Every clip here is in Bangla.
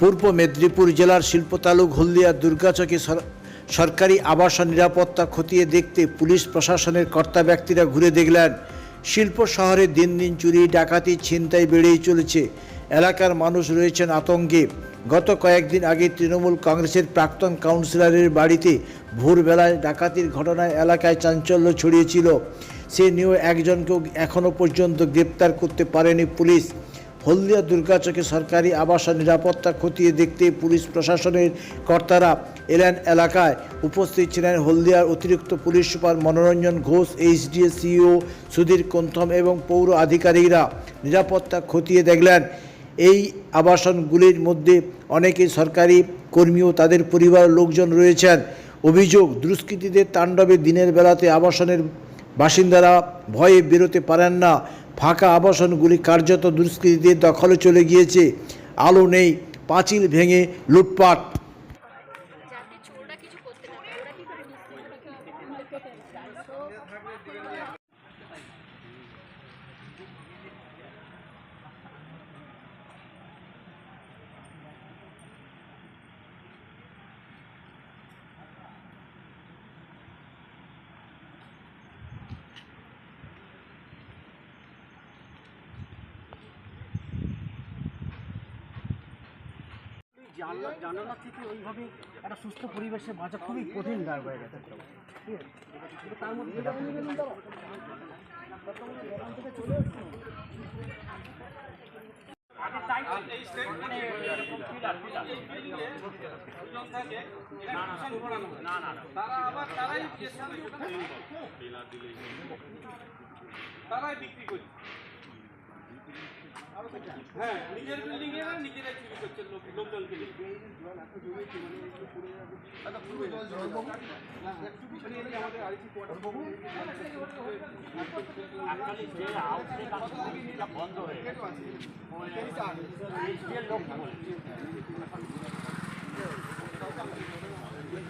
পূর্ব মেদিনীপুর জেলার শিল্পতালুক হলদিয়া দুর্গাচকে সর- সরকারি আবাসন নিরাপত্তা খতিয়ে দেখতে পুলিশ প্রশাসনের কর্তা ব্যক্তিরা ঘুরে দেখলেন, শিল্প শহরে দিন দিন চুরি, ডাকাতি, ছিনতাই বেড়েই চলেছে। এলাকার মানুষ রয়েছেন আতঙ্কে। গত কয়েকদিন আগে তৃণমূল কংগ্রেসের প্রাক্তন কাউন্সিলরের বাড়িতে ভোরবেলায় ডাকাতির ঘটনায় এলাকায় চাঞ্চল্য ছড়িয়েছিল। সে নিয়েও একজনকেও এখনও পর্যন্ত গ্রেপ্তার করতে পারেনি পুলিশ। হলদিয়া দুর্গাচকে সরকারি আবাসন নিরাপত্তা খতিয়ে দেখতে পুলিশ প্রশাসনের কর্তারা এলেন এলাকায়। উপস্থিত ছিলেন হলদিয়ার অতিরিক্ত police super Manoranjan Ghosh, HDA CEO Sudhir Kontham এবং পৌর আধিকারিকরা নিরাপত্তা খতিয়ে দেখলেন। এই আবাসনগুলির মধ্যে অনেকে সরকারি কর্মী ও তাদের পরিবারের লোকজন রয়েছেন। অভিযোগ, দুষ্কৃতীদের তাণ্ডবে দিনের বেলাতে আবাসনের বাসিন্দারা ভয়ে বেরোতে পারেন না। ফাঁকা আবাসনগুলি কার্যত দুষ্কৃতীদের দখলে চলে গিয়েছে। আলো নেই, পাঁচিল ভেঙে লুটপাট। জানলা জানালা থেকে ওইভাবে একটা সুস্থ পরিবেশে বাঁচা খুবই কঠিন আছে? কিন্তু তার মধ্যে বর্তমানে দোকান থেকে চলে এসেছে। আগে তাই ছিল। মানে এরকম pillar, pillar। না, না, না। তারাই বিক্রি করছে হ্যাঁ নিজের বিল্ডিং এ নিজেরাই চুরি করছে লোক লোকজনকে। বন্ধ হয়ে গেছে। লোক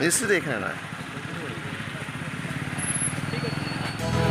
মিস্ত্রি এখানে নয়